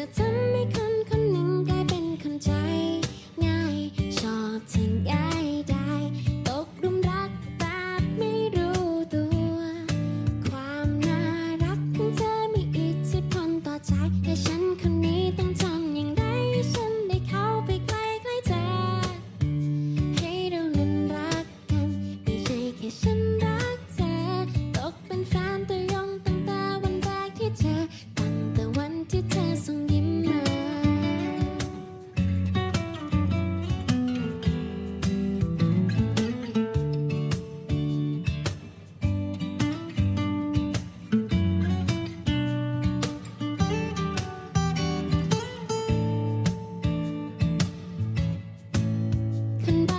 จะทำให้คนคนหนึ่งกลายเป็นคนใจ ง่าย ชอบทิ้งง่ายได้ ตกรุรักแบบไม่รู้ตัว ความน่ารักของเธอมีอิทธิพลต่อใจแต่ฉันคนนี้ and